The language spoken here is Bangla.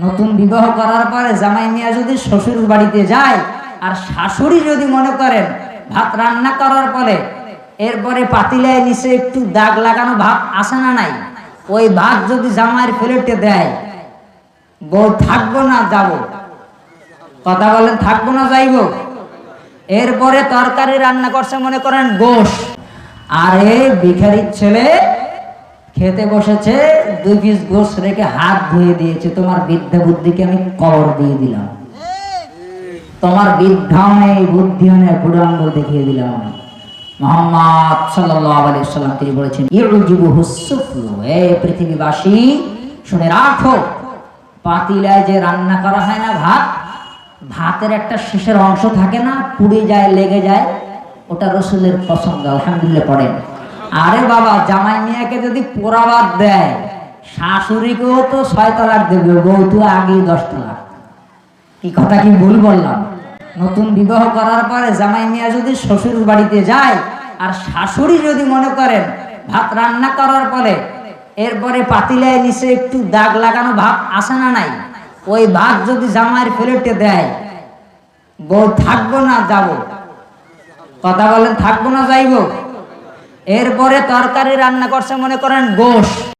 নতুন বিবাহ করার পরে জামাই মিয়া যদি শ্বশুর বাড়িতে যায় আর শাশুড়ি যদি মনে করেন ভাত রান্না করার পরে এরপরে পাতিলায় নিচে একটু দাগ লাগানো ভাত আসে না নাই? ওই ভাত যদি জামাইয়ের প্লেটে দেয়, বউ থাকব না যাব? কথা বলেন, থাকব না যাইব? এরপরে তরকারি রান্না করছে মনে করেন গোশ। আর এই ভিখারির ছেলে খেতে বসেছে দুই পিস গোশ রেখে হাত ধুয়ে দিয়েছে, তোমার বিদ্যা বুদ্ধিকে আমি কবর দিয়ে দিলাম। তোমার বুড়ো দেখিয়ে দিলাম মোহাম্মদ সাল্লাম তিনি বলেছেন পৃথিবীবাসী, শুনে রাখো, পাতিলায় যে রান্না করা হয় না ভাত, ভাতের একটা শেষের অংশ থাকে না, পুড়ে যায়, লেগে যায়, ওটা রসুলের পছন্দ, আলহামদুলিল্লাহ পড়েন। আরে বাবা, জামাই মিয়াকে যদি পোড়াবাদ দেয় শাশুড়িকেও তো ছয় তলাক দেবে বউ তো আগেই দশ তলাক। কি কথা কি ভুল বললাম? নতুন বিবাহ করার পরে জামাই মিয়া যদি শ্বশুর বাড়িতে যায়, আর শাশুড়ি যদি মনে করেন ভাত রান্না করার পরে এরপরে পাতিলায় নিচে একটু দাগ লাগানো ভাত আসে না নাই? ওই ভাত যদি জামাইয়ের প্লেটে দেয়, বউ থাকব না যাব? কথা বলেন, থাকব না যাইব? এরপরে তরকারি রান্না করছে মনে করেন গোশ।